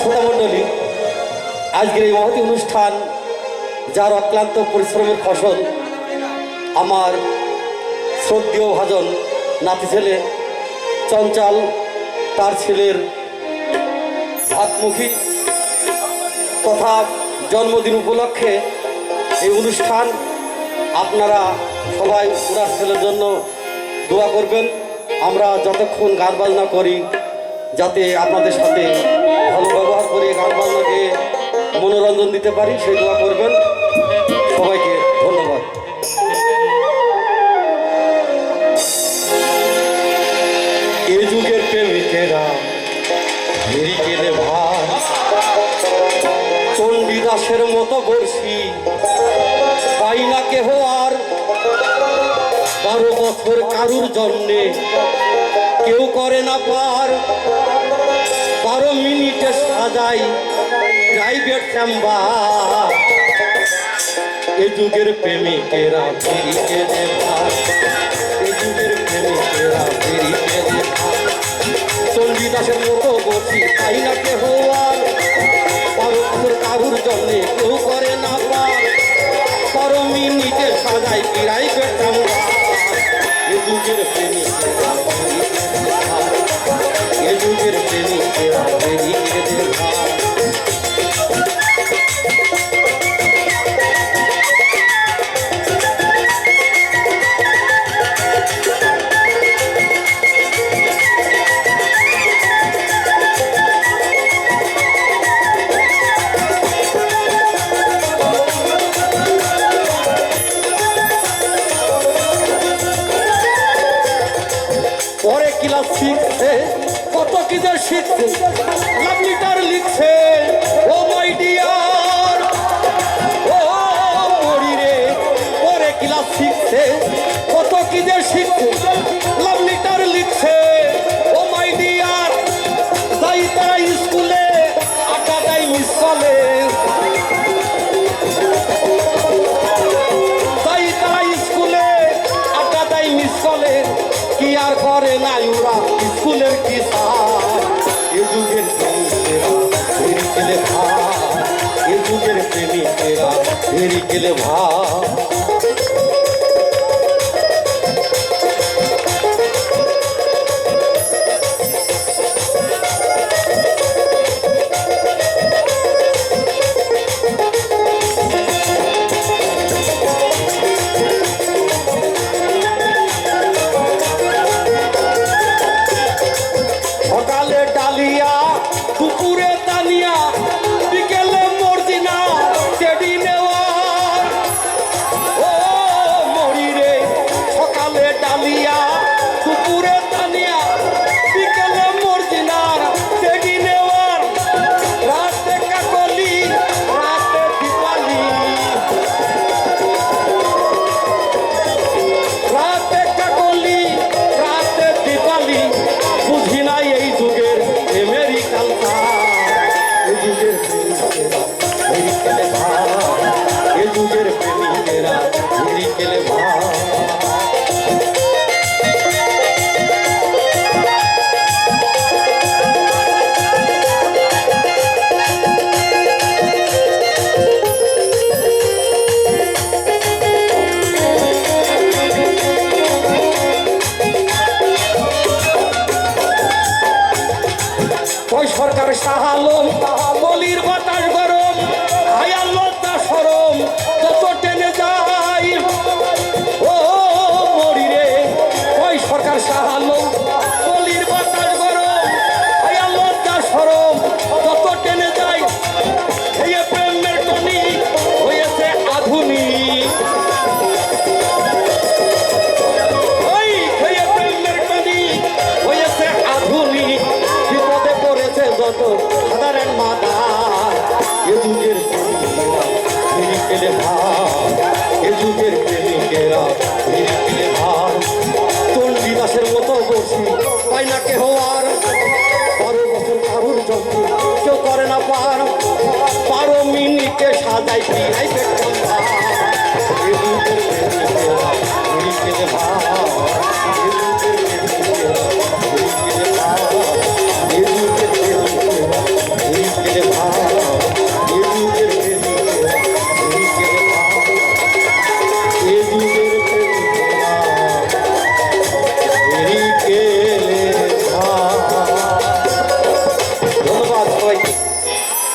শ্রোতা মণ্ডলী আজকের এই মহতি অনুষ্ঠান, যার অক্লান্ত পরিশ্রমের ফসল, আমার শ্রদ্ধেয় ভাজন নাতি ছেলে, চঞ্চল, তার ছেলের হাতমুখী তথা জন্মদিন উপলক্ষে এই অনুষ্ঠান আপনারা সবাই ওনার ছেলের জন্য দোয়া করবেন। আমরা যতক্ষণ গান বাজনা করি, যাতে আপনাদের সাথে ভালো ব্যবহার করে গান বাজনাকে মনোরঞ্জন দিতে পারি, সেই দোয়া করবেন। সবাইকে ধন্যবাদ। এ যুগের প্রেমিকেরা হেরি গেলে ভাই, চণ্ডীদাসের মতো বর্ষি পাই না কেহ আর বারো বছর কারুর জন্যে কেউ করে না পার? মিনিটে সাজাই প্রাইভেট চেম্বার এ যুগের প্রেমিকেরা ফিরিয়ে দেবা এ যুগের প্রেমিকেরা ফিরিয়ে দেবা চণ্ডীদাসের মতো বসি তাই না কেহ আর পরে ক্লাস শিখছে কত কি যে শিখছে লাভ লিটার লিখছে, ও মাই ডিয়ার, ও মরি রে, পরে ক্লাস শিখছে কত কি যে শিখছে লাভ লিটার লিখছে। আর করে না ওরা স্কুলের কি সার এ যুগের প্রেমিকেরা ফেরি গেলে ভাই এ যুগের প্রেমিকেরা ফেরি গেলে ভাই খেলে ওই সরকার সাহালো বলির কথা Thank you.